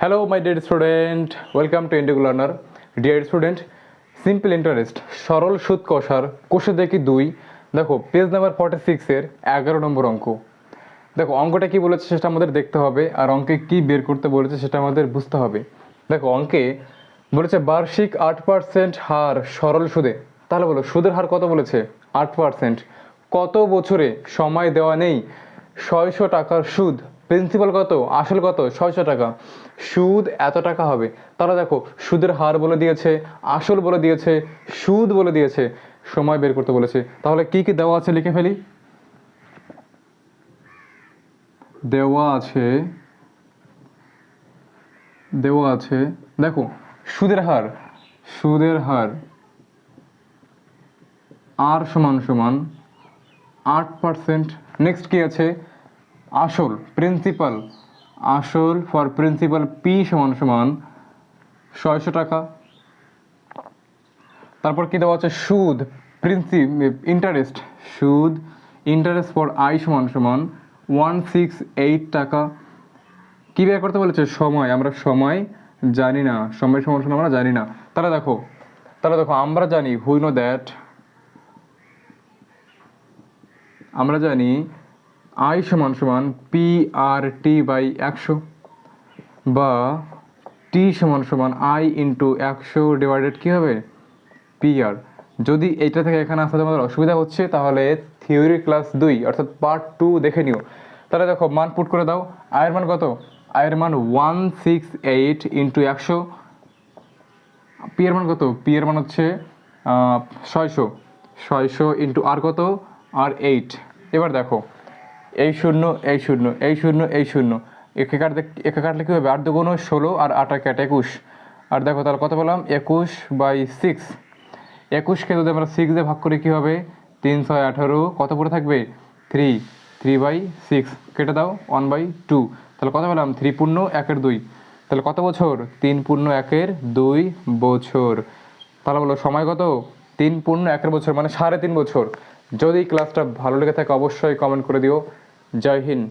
Hello my dear student welcome to Indigo learner dear student simple interest সরল সুদ কষার কোষে দেখি দুই। দেখো পেজ নাম্বার ফর্টি সিক্সের এগারো নম্বর অঙ্ক। দেখো, অঙ্কটা কি বলেছে সেটা আমাদের দেখতে হবে, আর অঙ্কে কি বের করতে বলেছে সেটা আমাদের বুঝতে হবে। দেখো, অঙ্কে বলেছে বার্ষিক আট পার্সেন্ট হার সরল সুদে। তাহলে বলো, সুদের হার কত বলেছে? আট পার্সেন্ট কত বছরে সময় দেওয়া নেই? ছয়শো টাকার সুদ। প্রিন্সিপাল কত? আসল কত? ছয়শো টাকা। সুদ এত টাকা হবে? তারা দেখো, সুদের হার বলে দিয়েছে, আসল বলে দিয়েছে, সুদ বলে দিয়েছে, সময় বের করতে বলেছে। তাহলে কি কি দেওয়া আছে লিখে ফেলি? দেওয়া আছে দেওয়া আছে, দেখো, সুদের হার সুদের হার, আর সমান সমান আট পার্সেন্ট নেক্সট কি আছে? আসল প্রিন্সিপাল আসল ফর প্রিন্সিপাল পি সমান সমান ছয়শো টাকা। তারপর কি দেওয়া আছে? সুদ প্রিন্সি ইন্টারেস্ট সুদ ইন্টারেস্ট ফর আই সমান সমান ওয়ান সিক্স এইট টাকা। কী বের করতে বলেছে? সময়, আমরা সময় জানি না। সময় সমান সমান আমরা জানি না। তাহলে দেখো তাহলে দেখো, আমরা জানি হুই নো দ্যাট আমরা জানি আই সমান সমান পি আর টি বাই একশো বা টি সমান সমান আই ইন্টু একশো ডিভাইডেড কী হবে? P R. যদি এইটা থেকে এখানে আসতে তোমাদের অসুবিধা হচ্ছে, তাহলে থিওরি ক্লাস দুই, অর্থাৎ পার্ট টু দেখে নিও। তাহলে দেখো, মান পুট করে দাও। আয়ের মান কত? আয়ের মান ওয়ান সিক্স এইট ইন্টু একশো। পি এর মান কত? পি এর মান হচ্ছে ছয়শো। ছয়শো ইন্টু আর কত? R eight. এবার দেখো এই শূন্য এই শূন্য এই শূন্য এই শূন্য। একে কাটতে একে কাটলে কী হবে? আট দুগুণ ষোলো আর আট আর কাট একুশ। আর দেখো তাহলে কত বললাম একুশ বাই সিক্স। একুশকে যদি আমরা সিক্স দিয়ে ভাগ করি কী হবে? তিন ছয় আঠারো। কত পড়ে থাকবে? থ্রি থ্রি বাই সিক্স কেটে দাও ওয়ান বাই টু তাহলে কত পেলাম? থ্রি পূর্ণ একের দুই। তাহলে কত বছর? তিন পূর্ণ একের দুই বছর। তাহলে বলো, সময় কত? তিন পূর্ণ একের বছর মানে সাড়ে তিন বছর। যদি ক্লাসটা ভালো লেগে থাকে, অবশ্যই কমেন্ট করে দিও। জয় হিন্দ।